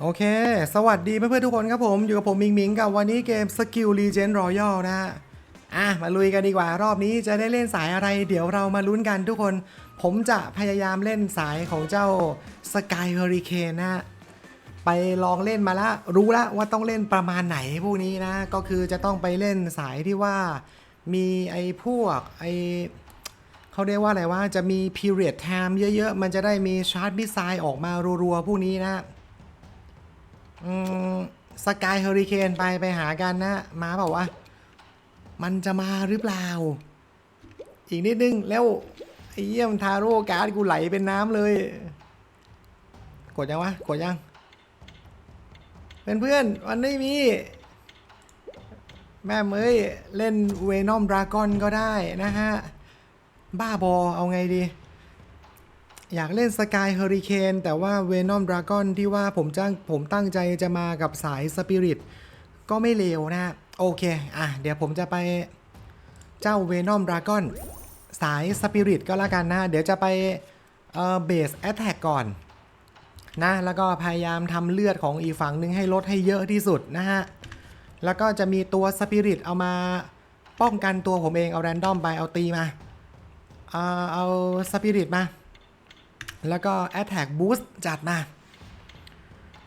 โอเค สวัสดีเพื่อนๆทุกคนครับผม อยู่กับผมมิงมิงกับวันนี้เกม Skill Legend Royal นะฮะ อะ มาลุยกันดีกว่า รอบนี้จะได้เล่นสายอะไร เดี๋ยวเรามาลุ้นกันทุกคน ผมจะพยายามเล่นสายของเจ้า Sky Hurricane นะฮะไปลองเล่นมาละ รู้ละว่าต้องเล่นประมาณไหนพวกนี้นะ ก็คือจะต้องไปเล่นสายที่ว่ามีไอ้พวกไอ้เขาเรียกว่าอะไรว่าจะมี period time เยอะๆ มันจะได้มีชาร์จมิสไซล์ออกมารัวๆพวกนี้นะ อืมสกายเฮอริเคนไปไปหากันนะ มาเปล่าวะ มันจะมาหรือเปล่า อีกนิดนึง แล้วไอ้เยี่ยมทาโร่การ์ดกูไหลเป็นน้ำเลย กดยังวะ กดยัง เพื่อนๆมันไม่มี แม่เมยเล่นเวนอมดราก้อนก็ได้นะฮะ บ้าบอเอาไงดี อยากเล่นสกายเฮอริเคนแต่ว่าเวนอมดราก้อนที่ว่าผมจ้างผมตั้งใจจะมากับสายสปิริตก็ไม่เลวนะ โอเค อะ เดี๋ยวผมจะไปเจ้าเวนอมดราก้อนสายสปิริตก็แล้วกันนะ เดี๋ยวจะไปเอ่อเบสแอตแทกก่อนนะ แล้วก็พยายามทำเลือดของอีกฝั่งหนึ่งให้ลดให้เยอะที่สุดนะฮะ แล้วก็จะมีตัวสปิริตเอามาป้องกันตัวผมเองเอาแรนดอมไปเอาตีมา เอาเอาสปิริตมา แล้วก็ Attack Boost จัดมา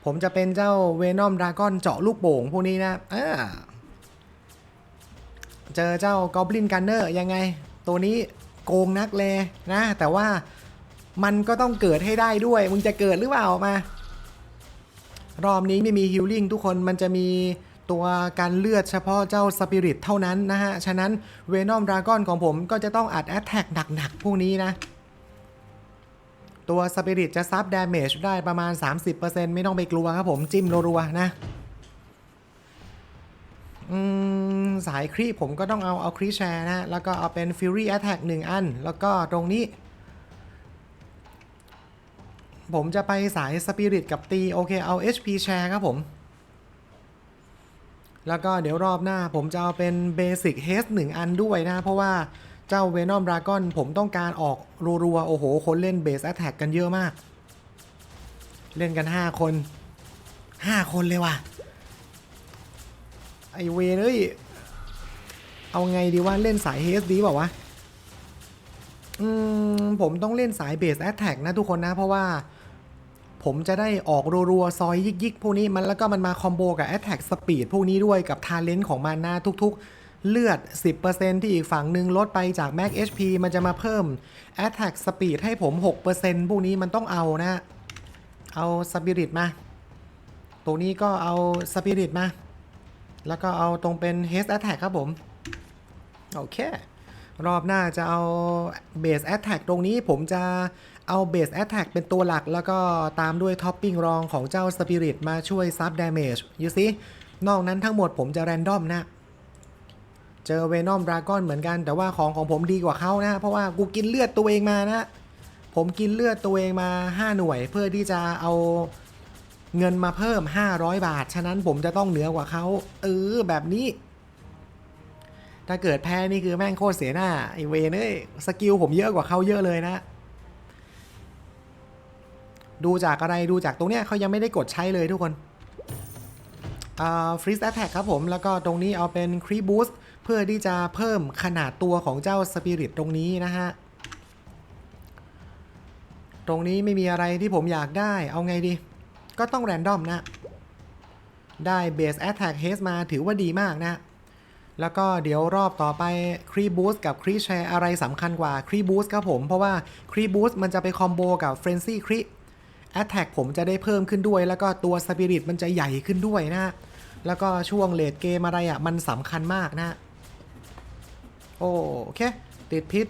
ผมจะเป็นเจ้าเวนอมดราก้อนเจาะลูกโป่งพวกนี้นะอ่าเจอเจ้ากอบลินกันเนอร์ยังไง ตัวนี้โกงนักเลยนะ แต่ว่ามันก็ต้องเกิดให้ได้ด้วย มึงจะเกิดหรือเปล่ามา รอบนี้ไม่มีฮิลลิ่งทุกคนมันจะมีตัวการเลือดเฉพาะเจ้าสปิริตเท่านั้นนะฮะ ฉะนั้นเวนอมดราก้อนของผมก็จะต้องอัดแอตแทกหนักๆ พวกนี้นะ ตัวสปิริตจะซับดาเมจได้ประมาณ 30%ไม่ต้องไปกลัวครับผมจิ้มรัวๆนะอืมสายครีผมก็ต้องเอาเอาครีแชร์นะ แล้วก็เอาเป็น Fury Attack 1 อัน แล้วก็ตรงนี้ ผมจะไปสายสปิริตกับตี โอเคเอา HP แชร์ครับผม แล้วก็เดี๋ยวรอบหน้าผมจะเอาเป็นเบสิกเฮสหนึ่งอันด้วยนะ เพราะว่า เจ้าเวนอมดราก้อนผมต้องการออกรัวๆโอ้โห คนเล่นเบสแอ t แทกกันเยอะมาก เล่นกัน 5 คน 5 คนเลยว่ะ ไอเวนเอ้ย เอาไงดีว่าเล่นสายเฮสดีเปล่าวะ อืม ผมต้องเล่นสายเบสแอ t แทกนะทุกคนนะ เพราะว่าผมจะได้ออกรัวๆ ซอยยิกๆ พวกนี้มันแล้วก็มันมาคอมโบกับ Attack Speed พวกนี้ด้วยกับ Talent ของมันนะทุกๆ เลือด 10%ที่อีกฝั่งหนึ่งลดไปจาก Max HP มันจะมาเพิ่ม Attack Speed ให้ผม 6%พวกนี้มันต้องเอานะ เอา Spirit มาตัวนี้ก็เอา Spirit มา แล้วก็เอาตรงเป็น h a s t Attack ครับผม โอเค รอบหน้าจะเอา Base Attack ตรงนี้ผมจะเอา Base Attack เป็นตัวหลัก แล้วก็ตามด้วยท็อปปิ้งรองของเจ้า Spirit มาช่วยซับ Damage ยูซินอกนั้นทั้งหมดผมจะแรนดอมนะ เจอเวนอมดราก้อนเหมือนกัน แต่ว่าของของผมดีกว่าเขานะ เพราะว่ากูกินเลือดตัวเองมานะ ผมกินเลือดตัวเองมา 5 หน่วย เพื่อที่จะเอาเงินมาเพิ่ม 500 บาท ฉะนั้นผมจะต้องเหนือกว่าเขาเออแบบนี้ ถ้าเกิดแพ้นี่คือแม่งโคตรเสียหน้าไอเวนเอ้ยสกิลผมเยอะกว่าเขาเยอะเลยนะ ดูจากอะไรดูจากตรงเนี้ยเขายังไม่ได้กดใช้เลยทุกคนฟรีสแอตแทกครับผม แล้วก็ตรงนี้เอาเป็นครีบูสเพื่อที่จะเพิ่มขนาดตัวของเจ้าสปิริตตรงนี้นะฮะ ตรงนี้ไม่มีอะไรที่ผมอยากได้ เอาไงดี ก็ต้องแรนดอมนะ ได้เบสแอตแทกเฮสมาถือว่าดีมากนะ แล้วก็เดี๋ยวรอบต่อไปครีบูสกับครีแชร์อะไรสำคัญกว่าครีบูสครับผม เพราะว่าครีบูสมันจะไปคอมโบกับเฟรนซี่ครีแอตแทกผมจะได้เพิ่มขึ้นด้วย แล้วก็ตัวสปิริตมันจะใหญ่ขึ้นด้วยนะแล้วก็ช่วงเลดเกมอะไรอะ่ะมันสำคัญมากนะ โอเค ติดพิษ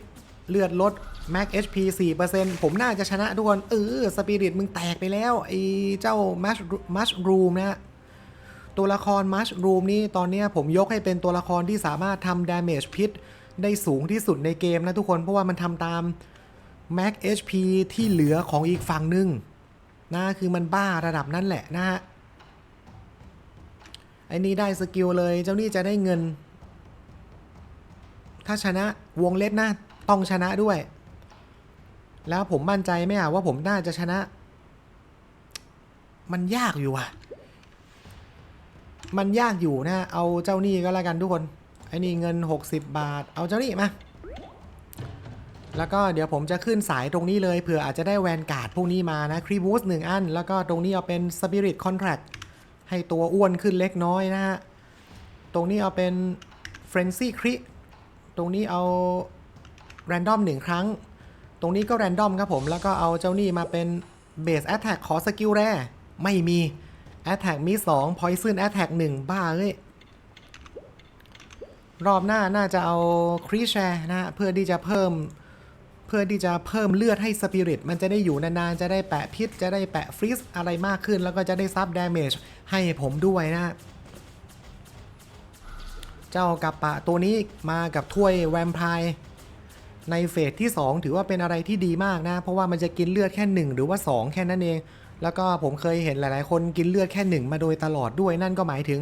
เลือดลด Max HP 4%ผมน่าจะชนะทุกคน เออ สปิริตมึงแตกไปแล้ว ไอ้เจ้ามัชมัชรูมนะตัวละครมัชรูมนี่ตอนเนี้ยผมยกให้เป็นตัวละครที่สามารถทำดาเมจพิษได้สูงที่สุดในเกมนะทุกคน เพราะว่ามันทำตาม Max HP ที่เหลือของอีกฝั่งหนึ่งนะคือมันบ้าระดับนั้นแหละนะฮะไอ้นี่ได้สกิลเลย เจ้านี่จะได้เงิน ถ้าชนะวงเล็บนะต้องชนะด้วย แล้วผมมั่นใจไหมอะว่าผมน่าจะชนะ มันยากอยู่อะมันยากอยู่นะ เอาเจ้านี่ก็แล้วกันทุกคน ไอ้นี่เงิน 60 บาท เอาเจ้านี่มา แล้วก็เดี๋ยวผมจะขึ้นสายตรงนี้เลยเผื่ออาจจะได้แวนการ์ดพวกนี้มานะครีบูสหนึ่งอัน แล้วก็ตรงนี้เอาเป็นสปิริตคอนแท c t ให้ตัวอ้วนขึ้นเล็กน้อยนะฮะ ตรงนี้เอาเป็นเฟรนซี่คริ ตรงนี้เอาแรนดอมหนึ่งครั้ง ตรงนี้ก็แรนดอมครับผม แล้วก็เอาเจ้านี่มาเป็นเบสแอ t แทกขอสกิลแร่ไม่มีแอ t แทกมี2 Poison a t t a c k 1บ้าเอ้ย รอบหน้าน่าจะเอาครีแชร์นะเพื่อที่จะเพิ่ม เพื่อที่จะเพิ่มเลือดให้สปิริตมันจะได้อยู่นานๆ จะได้แปะพิษ จะได้แปะฟรีซอะไรมากขึ้น แล้วก็จะได้ซับดาเมจให้ผมด้วยนะ เจ้ากับปะตัวนี้มากับถ้วยแวมไพร์ในเฟสที่ 2 ถือว่าเป็นอะไรที่ดีมากนะ เพราะว่ามันจะกินเลือดแค่ 1 หรือว่า 2 แค่นั้นเอง แล้วก็ผมเคยเห็นหลาย ๆ คนกินเลือดแค่ 1 มาโดยตลอดด้วยนั่นก็หมายถึง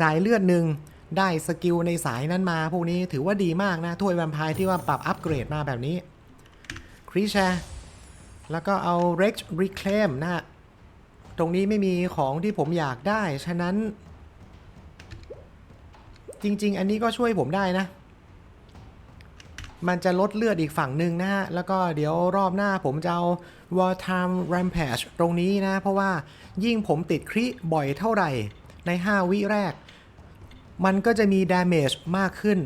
จ่ายเลือดหนึ่งได้สกิลในสายนั้นมา พวกนี้ถือว่าดีมากนะ ถ้วยแวมไพร์ที่ว่าปรับอัปเกรดมาแบบนี้ครีแชร์แล้วก็เอา Rex Reclaim นะฮะตรงนี้ไม่มีของที่ผมอยากได้ ฉะนั้น จริง ๆ อันนี้ก็ช่วยผมได้นะ มันจะลดเลือดอีกฝั่งหนึ่งนะฮะ แล้วก็เดี๋ยวรอบหน้าผมจะเอา War Time Rampage ตรงนี้นะ เพราะว่ายิ่งผมติดคริบ่อยเท่าไหร่ใน 5 วิแรก มันก็จะมี damage มากขึ้น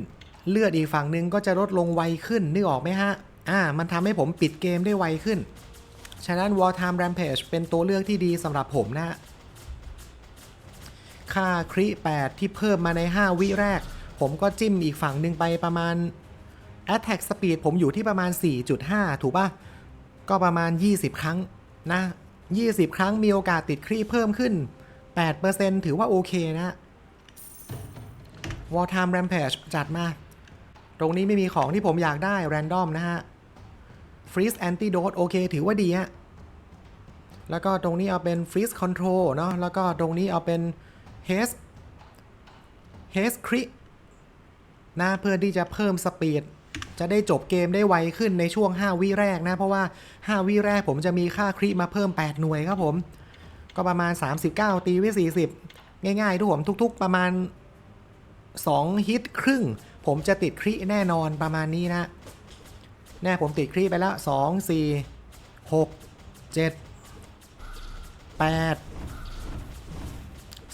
เลือดอีกฝั่งหนึ่งก็จะลดลงไวขึ้น นึกออกไหมฮะ อ่า มันทำให้ผมปิดเกมได้ไวขึ้น ฉะนั้น War Time Rampage เป็นตัวเลือกที่ดีสำหรับผมนะฮะ ค่าคริ8ที่เพิ่มมาใน 5 วิแรก ผมก็จิ้มอีกฝั่งหนึ่งไปประมาณ Attack Speed ผมอยู่ที่ประมาณ 4.5 ถูกป่ะก็ประมาณ 20 ครั้งนะ 20 ครั้งมีโอกาสติดครีเพิ่มขึ้น 8%ถือว่าโอเคนะ War Time Rampage จัดมา ตรงนี้ไม่มีของที่ผมอยากได้ Random นะฮะ Freeze Antidote โอเค ถือว่าดีฮะแล้วก็ตรงนี้เอาเป็น Freeze Control เนาะแล้วก็ตรงนี้เอาเป็น Haste Haste Crit นะเพื่อที่จะเพิ่มสปีด จะได้จบเกมได้ไวขึ้นในช่วง 5 วิแรกนะ เพราะว่า 5 วิแรกผมจะมีค่าคริมาเพิ่ม 8 หน่วยครับผม ก็ประมาณ 39 ตีไว้40 ง่ายๆทุกผมทุก ๆ ประมาณ 2 ฮิตครึ่ง ผมจะติดคริแน่นอนประมาณนี้นะ แน่ผมติดคริไปแล้ว 2 4 6 7 8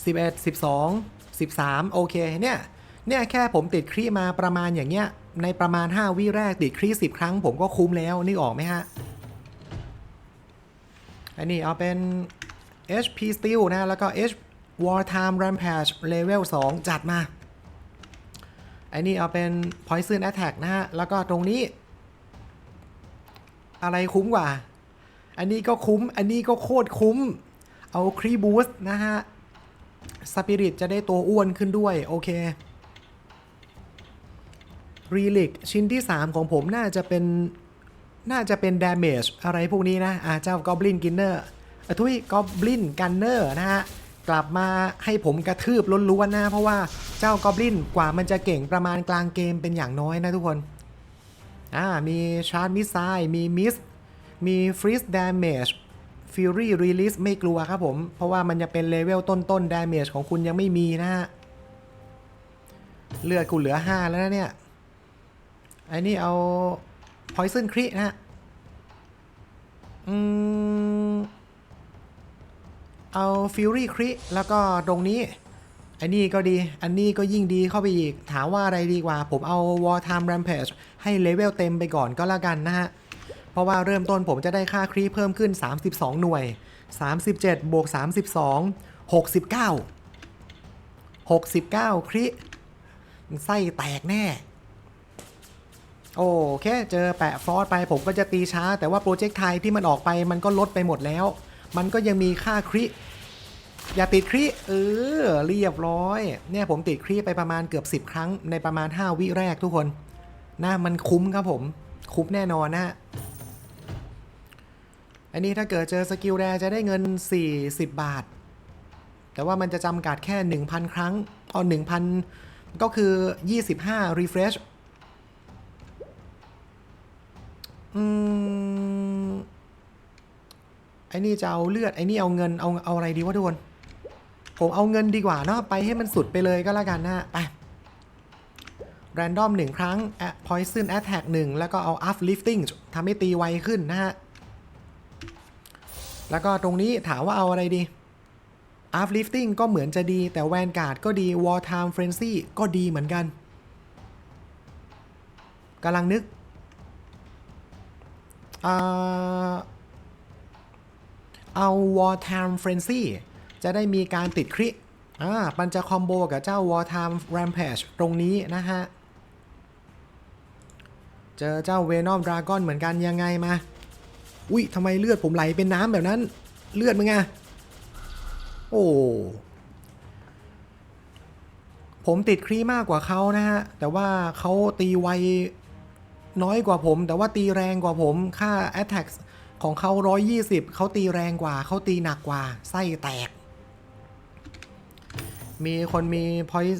11 12 13 โอเคเนี่ยเนี่ยแค่ผมติดครีมาประมาณอย่างเงี้ย ในประมาณ 5 วิแรกติดครี10 ครั้ง ผมก็คุ้มแล้วนึกออกไหมฮะอันนี้เอาเป็น HP Steel นะ แล้วก็ H Wartime Rampage Level 2 จัดมาอันนี้เอาเป็น Poison Attack นะฮะ แล้วก็ตรงนี้ อะไรคุ้มกว่า อันนี้ก็คุ้ม อันนี้ก็โคตรคุ้ม เอาครีบูสนะฮะ สปิริตจะได้ตัวอ้วนขึ้นด้วย โอเครีลิกชิ้นที่ 3 ของผมน่าจะเป็น น่าจะเป็น damage อะไรพวกนี้นะอ่าเจ้า Goblin Ginner เอ่อทุย Goblin Gunner นะฮะ กลับมาให้ผมกระทืบล้วนๆนะเพราะว่าเจ้า Goblin กว่ามันจะเก่งประมาณกลางเกมเป็นอย่างน้อยนะทุกคนอ่ามีชาร์จมิสไซมีมิสมีฟรี e ดามจ damage Fury Release ไม่กลัวครับผม เพราะว่ามันจะเป็นเลเวลต้นๆ damage ของคุณยังไม่มีนะฮะ เลือดคุณเหลือ 5 แล้วนะเนี่ย ไอ้นี่เอา Poison Crit นะฮะ อืม เอา Fury Crit แล้วก็ตรงนี้ไอ้นี่ก็ดี อันนี้ก็ยิ่งดีเข้าไปอีก ถามว่าอะไรดีกว่า ผมเอา War Time Rampage ให้เลเวลเต็มไปก่อนก็แล้วกันนะฮะ เพราะว่าเริ่มต้นผมจะได้ค่าครีเพิ่มขึ้น 32 หน่วย 37 บวก 32 69 69 ครีไส้แตกแน่ โอเค เจอแปะฟอสไปผมก็จะตีช้า แต่ว่าโปรเจกต์ไทยที่มันออกไปมันก็ลดไปหมดแล้ว มันก็ยังมีค่าครีอย่าติดครีเออเรียบร้อย เนี่ยผมติดครีไปประมาณเกือบ 10 ครั้งในประมาณ 5 วิแรกทุกคนนะมันคุ้มครับผม คุ้มแน่นอนนะ อันนี้ถ้าเกิดเจอสกิลแรจะได้เงิน 40 บาท แต่ว่ามันจะจำกัดแค่ 1,000 ครั้งเอา1,000 ก็คือ 25 refresh อืมไอ้นี่จะเอาเลือด ไอ้นี่เอาเงิน เอาเอาอะไรดีวะทุกคน ผมเอาเงินดีกว่าเนาะ ไปให้มันสุดไปเลยก็แล้วกันนะไป random หนึ่งครั้ง poison attack หนึ่งแล้วก็เอา uplifting ทำให้ตีไวขึ้นนะฮะ แล้วก็ตรงนี้ถามว่าเอาอะไรดี uplifting ก็เหมือนจะดี แต่ vanguard ก็ดี wartime frenzy ก็ดีเหมือนกันกำลังนึกอเอา wartime frenzy จะได้มีการติดคริอ่ามันจะคอมโบกับเจ้า wartime rampage ตรงนี้นะฮะ เจอเจ้า venom dragon เหมือนกันยังไงมา อุ้ยทำไมเลือดผมไหลเป็นน้ำแบบนั้น เลือดมึงไงโอ้ผมติดครีมากกว่าเขานะฮะ แต่ว่าเขาตีไวน้อยกว่าผม แต่ว่าตีแรงกว่าผม ค่า attack ของเขา120 เขาตีแรงกว่า เขาตีหนักกว่า ไส้แตก มีคนมี point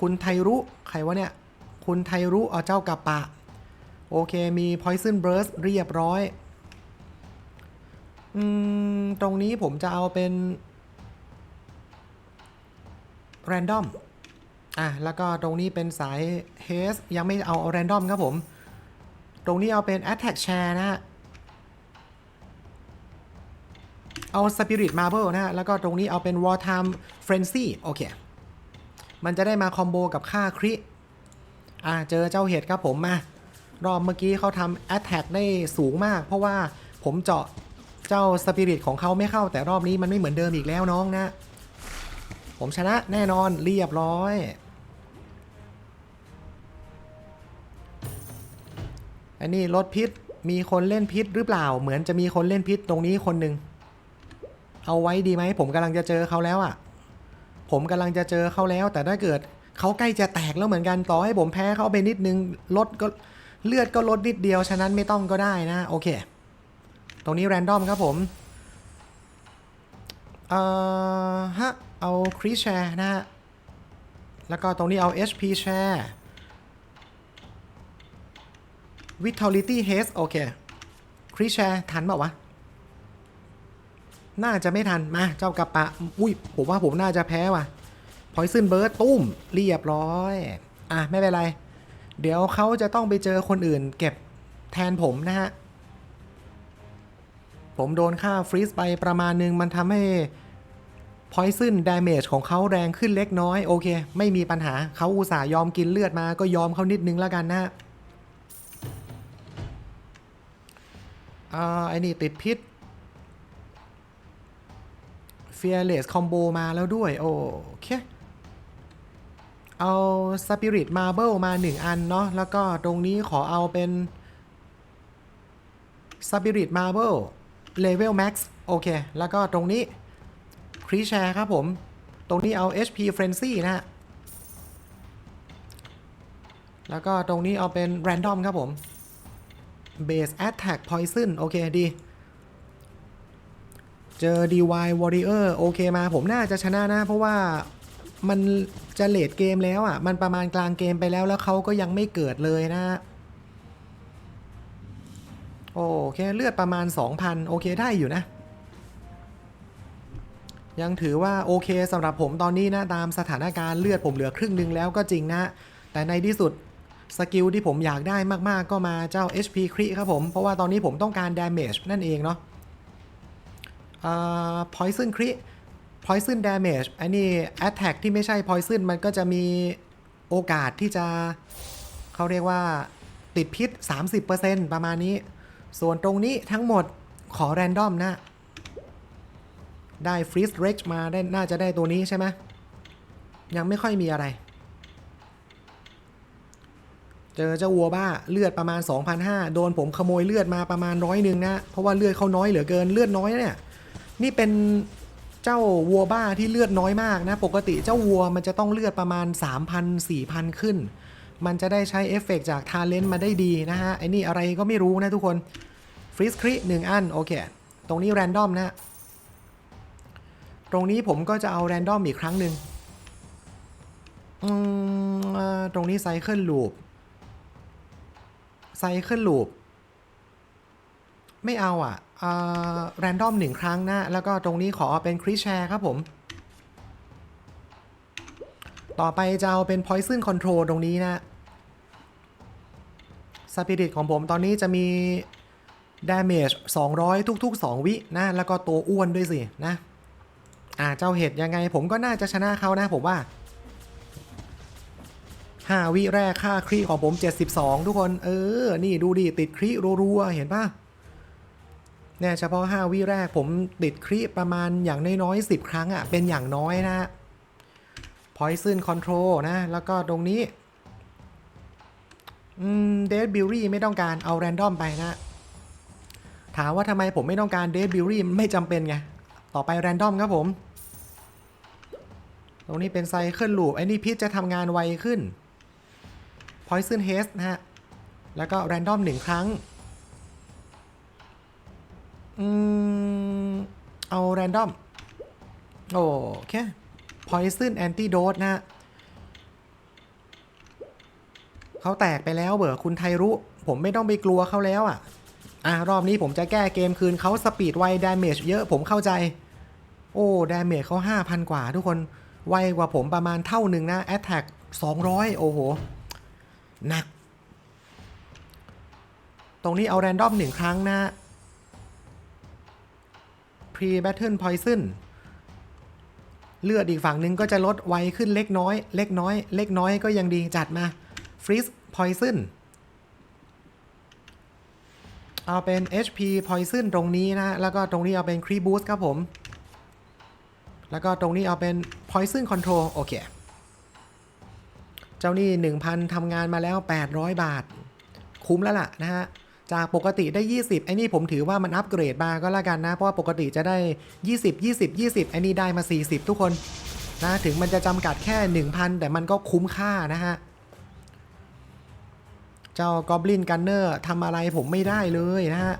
คุณไทรุ ใครวะเนี่ย คุณไทรุเอาเจ้ากับปะ โอเคมี poison burst เรียบร้อย อืม ตรงนี้ผมจะเอาเป็น random อะ แล้วก็ตรงนี้เป็นสาย haste ยังไม่เอา random ครับผม ตรงนี้เอาเป็น attack share นะฮะ เอา spirit marble นะฮะ แล้วก็ตรงนี้เอาเป็น wartime frenzy โอเค มันจะได้มาคอมโบกับค่าคริอะ เจอเจ้าเห็ดครับผมมา รอบเมื่อกี้เขาทำ attack ได้สูงมาก เพราะว่าผมเจาะเจ้าสปิริตของเขาไม่เข้าแต่รอบนี้มันไม่เหมือนเดิมอีกแล้วน้องนะ ผมชนะแน่นอนเรียบร้อยอันนี้รถพิษมีคนเล่นพิษหรือเปล่า เหมือนจะมีคนเล่นพิษตรงนี้คนหนึ่งเอาไว้ดีไหมผมกำลังจะเจอเขาแล้วอะ่ะ ผมกำลังจะเจอเขาแล้ว แต่ถ้าเกิดเขาใกล้จะแตกแล้วเหมือนกันต่อให้ผมแพ้เขาไปนิดนึงลดก็ เลือดก็ลดนิดเดียว ฉะนั้นไม่ต้องก็ได้นะ โอเค ตรงนี้แรนดอมครับผม เอ่อฮะ เอาครีแชร์นะฮะ แล้วก็ตรงนี้เอา HP share Vitality Haste โอเคครีแชร์ทันเปล่าวะ น่าจะไม่ทัน มา เจ้ากระปะ อุ้ย ผมว่าผมน่าจะแพ้ว่ะ Poison Burst ตุ้ม เรียบร้อย อะ ไม่เป็นไร เดี๋ยวเขาจะต้องไปเจอคนอื่น เก็บแทนผมนะฮะ ผมโดนค่าฟรีซไปประมาณนึง มันทำให้ Poison Damage ของเขาแรงขึ้นเล็กน้อย โอเค ไม่มีปัญหาเขาอุตส่าห์ยอมกินเลือดมาก็ยอมเขานิดนึงแล้วกันนะฮะอ่าไอ้นี่ติดพิษ Fearless Combo มาแล้วด้วย โอเค เอา Spirit Marble มา1อันเนาะแล้วก็ตรงนี้ขอเอาเป็น Spirit Marble Level Max โอเค แล้วก็ตรงนี้ c r e s h a r e ครับผม ตรงนี้เอา HP Frenzy นะฮะ แล้วก็ตรงนี้เอาเป็น Random ครับผม Base Attack Poison โอเคดี เจอ DY Warrior โอเคมาผมน่าจะชนะนะ เพราะว่า มันจะเลดเกมแล้วอะ มันประมาณกลางเกมไปแล้วแล้วเขาก็ยังไม่เกิดเลยนะ โอเคเลือดประมาณ 2,000 โอเคได้อยู่นะ ยังถือว่าโอเคสำหรับผมตอนนี้นะตามสถานการณ์เลือดผมเหลือครึ่งหนึ่งแล้วก็จริงนะ แต่ในที่สุดสกิลที่ผมอยากได้มากๆก็มาเจ้า HP คริครับผม เพราะว่าตอนนี้ผมต้องการ damage นั่นเองเนาะ Uh, poison crit poison damage อันนี้ attack ที่ไม่ใช่ poison มันก็จะมีโอกาสที่จะเขาเรียกว่าติดพิษ 30%ประมาณนี้ ส่วนตรงนี้ทั้งหมดขอ random นะ ได้ freeze rage มาได้น่าจะได้ตัวนี้ใช่ไหมยังไม่ค่อยมีอะไร เจอเจ้าวัวบ้าเลือดประมาณ 2,500 โดนผมขโมยเลือดมาประมาณร้อยหนึ่งนะ เพราะว่าเลือดเขาน้อยเหลือเกินเลือดน้อยเนี่ย นี่เป็น เจ้าวัวบ้าที่เลือดน้อยมากนะ ปกติเจ้าวัวมันจะต้องเลือดประมาณ 3,000 4,000 ขึ้น มันจะได้ใช้เอฟเฟกจากทาเลนต์มาได้ดีนะฮะ ไอ้นี่อะไรก็ไม่รู้นะทุกคนฟรีสคริหนึ่งอัน โอเค ตรงนี้แรนดอมนะ ตรงนี้ผมก็จะเอาแรนดอมอีกครั้งหนึ่งตรงนี้ไซเคิลลูปไซเคิลลูปไม่เอาอะ แรนดอมหนึ่งครั้งนะ แล้วก็ตรงนี้ขอเป็นคริแชร์ครับผม ต่อไปจะเอาเป็น Poison Control ตรงนี้นะสปิริตของผมตอนนี้จะมี Damage 200 ทุก ๆ 2 วินะ แล้วก็ตัวอ้วนด้วยสินะ อ่าเจ้าเห็ดยังไงผมก็น่าจะชนะเขานะผมว่า5วิแรกค่าครีของผม 72 ทุกคน เออ นี่ดูดิ ติดครีรัวๆ เห็นปะ เนี่ยเฉพาะ 5 วิแรกผมติดครีประมาณอย่างน้อยๆ10 ครั้งอะ่ะ เป็นอย่างน้อยนะ Poison Control นะ แล้วก็ตรงนี้อืมเดดบิวรี่ไม่ต้องการเอาแรนดอมไปนะ ถามว่าทำไมผมไม่ต้องการเดดบิวรี่ไม่จำเป็นไง ต่อไปแรนดอมครับผม ตรงนี้เป็นไซเคิลลูปไอ้นี่พิษจะทำงานไวขึ้น Poison Haste นะฮะ แล้วก็ Random หนึ่งครั้ง อืม เอา Random โอเค Poison Antidote นะเขาแตกไปแล้วเบอร์คุณไทรุ ผมไม่ต้องไปกลัวเขาแล้วอะ อะ รอบนี้ผมจะแก้เกมคืนเขาสปีดไวด a เมจเยอะผมเข้าใจ โอ้ด a เมจเขา5,000 กว่าทุกคน ไวกว่าผมประมาณเท่าหนึ่งนะ Attack 200 โอ้โห หนัก ตรงนี้เอาแรนดอมหนึ่งครั้งนะ Pre Battle Poison เลือดอีกฝั่งหนึ่งก็จะลดไวขึ้นเล็กน้อย เล็กน้อย เล็กน้อยก็ยังดีจัดมา Freeze Poison เอาเป็น HP Poison ตรงนี้นะ แล้วก็ตรงนี้เอาเป็น c r e e Boost ครับผม แล้วก็ตรงนี้เอาเป็น Poison Control โอเค เจ้านี่ 1,000ทำงานมาแล้ว 800 บาท คุ้มแล้วล่ะนะฮะ จากปกติได้ 20ไอ้นี่ผมถือว่ามันอัปเกรดมาก็แล้วกันนะ เพราะว่าปกติจะได้ 20 20 20ไอ้นี่ได้มา 40 ทุกคนนะถึงมันจะจำกัดแค่ 1,000 แต่มันก็คุ้มค่านะฮะ เจ้า Goblin Gunner ทำอะไรผมไม่ได้เลยนะฮะ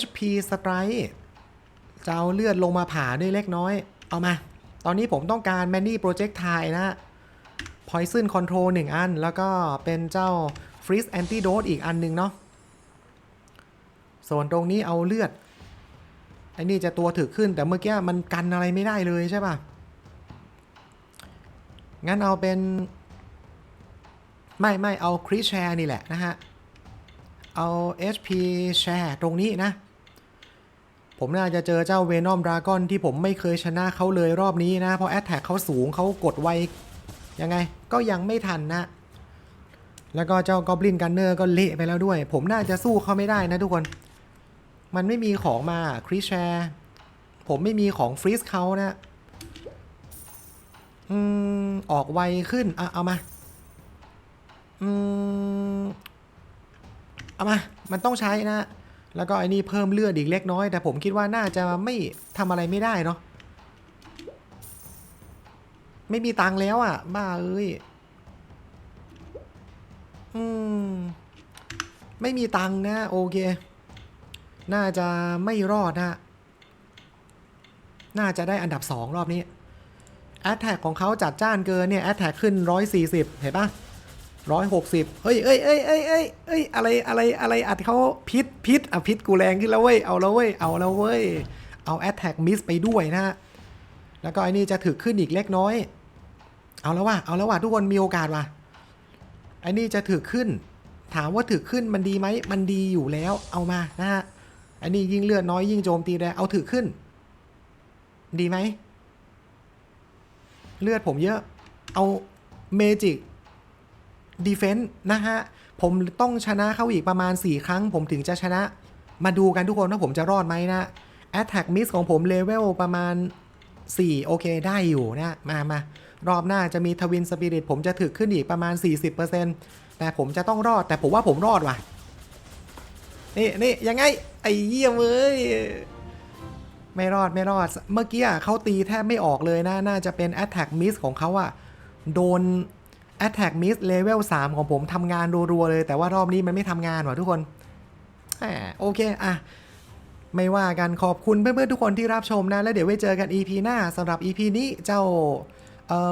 HP Strike จะเอาเลือดลงมาผ่าด้วยเล็กน้อย เอามา ตอนนี้ผมต้องการ Many Projectile นะ Poison Control 1 อัน แล้วก็เป็นเจ้า Freeze Antidote อีกอันหนึงเนาะส่วนตรงนี้เอาเลือดไอ้นี่จะตัวถึกขึ้นแต่เมื่อกี้มันกันอะไรไม่ได้เลยใช่ป่ะ งั้นเอาเป็น ไม่ไม่เอา Crit Share นี่แหละนะฮะ เอา HP Share ตรงนี้นะ ผมน่าจะเจอเจ้าเวนอมดราก้อนที่ผมไม่เคยชนะเขาเลยรอบนี้นะ เพราะแอตแทกเขาสูงเขากดไวยังไงก็ยังไม่ทันนะ แล้วก็เจ้ากอบลินกันเนอร์ก็เละไปแล้วด้วย ผมน่าจะสู้เขาไม่ได้นะทุกคน มันไม่มีของมาคริสแชร์ผมไม่มีของฟรีสเขานะอืมออกไวขึ้นอะเอามาอืมเอามา มันต้องใช้นะ แล้วก็ไอ้นี่เพิ่มเลือดอีกเล็กน้อย แต่ผมคิดว่าน่าจะไม่ทำอะไรไม่ได้เนาะไม่มีตังค์แล้วอะ บ้าเอ้ย อืม ไม่มีตังค์นะ โอเค น่าจะไม่รอดนะ น่าจะได้อันดับ 2 รอบนี้แอตแทกของเขาจัดจ้านเกินเนี่ยแอตแทกขึ้น 140 เห็นปะ160เอ้ยเอ้ยเอ้ยเอ้ยเอ้ยเอ้ยอะไรอะไรอะไรอัดเขาพิษพิษอะพิษกูแรงขึ้นแล้วเว้ย เอาแล้วเว้ย เอาแล้วเว้ย เอาแอตแทกมิสไปด้วยนะแล้วก็ไอ้นี่จะถึกขึ้นอีกเล็กน้อย เอาแล้วว่ะ เอาแล้วว่ะทุกคนมีโอกาสว่ะ ไอ้นี่จะถึกขึ้น ถามว่าถึกขึ้นมันดีไหมมันดีอยู่แล้วเอามานะฮะไอ้นี่ยิ่งเลือดน้อยยิ่งโจมตีแรงเอาถึกขึ้น ดีไหมเลือดผมเยอะเอาเมจิกดีเฟนต์นะฮะ ผมต้องชนะเขาอีกประมาณ 4 ครั้ง ผมถึงจะชนะ มาดูกันทุกคนว่าผมจะรอดไหมนะ Attack Miss ของผมเลเวลประมาณ 4 โอเคได้อยู่นะ มามา รอบหน้าจะมีทวินสปิริตผมจะถึกขึ้นอีกประมาณ 40%แต่ผมจะต้องรอดแต่ผมว่าผมรอดว่ะ นี่นี่ยังไง ไอ้เยี่ยมเว้ยไม่รอดไม่รอด เมื่อกี้อะเขาตีแทบไม่ออกเลยนะ น่าจะเป็น Attack Miss ของเขาอะโดน Attack Miss Level 3 ของผมทำงานรัวๆเลย แต่ว่ารอบนี้มันไม่ทำงานว่ะทุกคนโอเคอะไม่ว่ากันขอบคุณเพื่อนๆทุกคนที่รับชมนะ แล้วเดี๋ยวไว้เจอกัน EP หน้าสำหรับ EP นี้เจ้า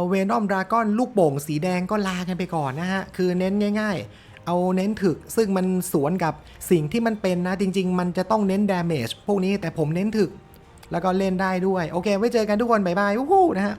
เวนอมดราก้อนลูกโป่งสีแดงก็ลากันไปก่อนนะฮะ คือเน้นง่าย ๆ เอาเน้นถึกซึ่งมันสวนกับสิ่งที่มันเป็นนะ จริง ๆ มันจะต้องเน้นดามจพวกนี้แต่ผมเน้นถึก แล้วก็เล่นได้ด้วย โอเค ไว้เจอกันทุกคน บ๊ายบายวู้นะฮะ